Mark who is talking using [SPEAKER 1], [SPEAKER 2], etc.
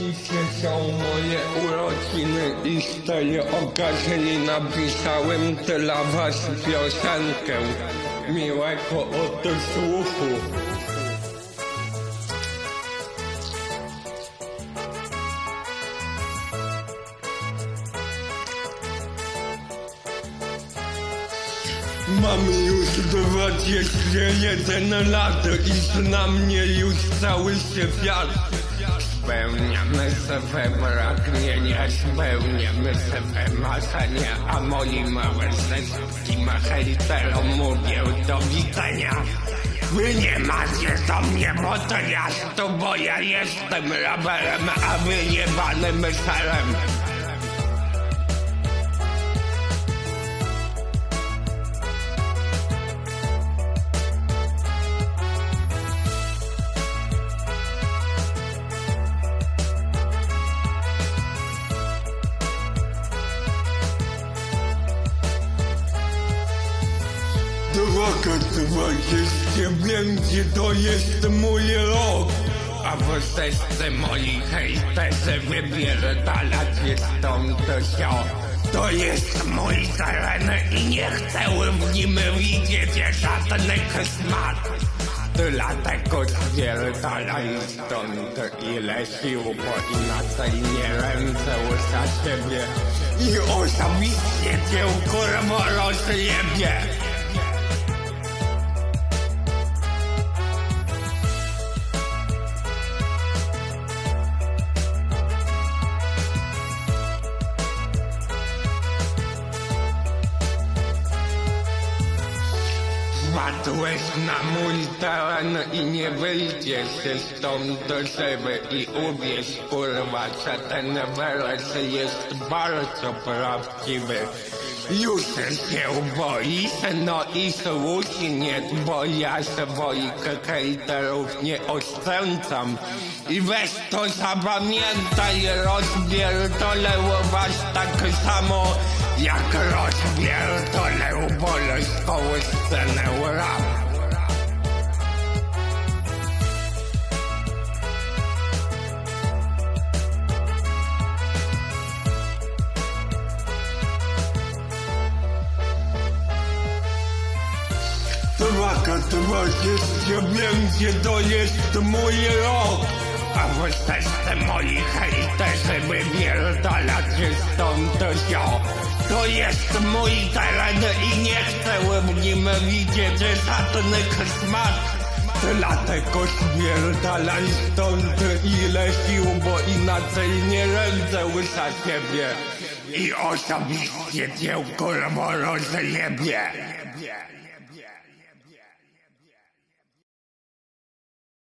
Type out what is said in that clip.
[SPEAKER 1] Dzisiaj są moje urodziny i z tej okazji napisałem dla was piosenkę miłego odsłuchu. Mam już 21 lat i zna mnie już cały świat. Spełniamy swe pragnienia, spełniamy swe marzenia, a moim wszystkim hejterom mówię do widzenia. Wy nie macie do mnie podjazdu, bo ja jestem raberem, a wy jebanym serem. Droga dwadzieścia będzie, to jest mój rok. A wy wszyscy moi hejterzy wypierdalacie stąd do sio. To jest mój teren i nie chcę w nim widzieć żadnych smak. Dlatego spierdalaj stąd ile sił, bo inaczej nie ręczę za siebie. I osobiście cię kurwa rozjebie. Wpadłeś na mój teren i nie wyjdziesz stąd do siebie i uwierz kurwa, że ten weles jest bardzo prawdziwy. Już się boisz, no i słusznie, bo ja swoich hejterów nie oszczędzam. I weź to zapamiętaj, rozpierdolę was tak samo, jak rozpierdolę polską scenę rap. Dwaka dwadzieścia będzie, to jest mój rok. A wy wszyscy moi hejterzy wypierdalacie stąd sio. To jest mój teren i nie chcę w nim widzieć żadnych smak. Dlatego spierdalaj stąd ile sił, bo inaczej nie rędzę za siebie. I osobiście cię kurwa rozjebie.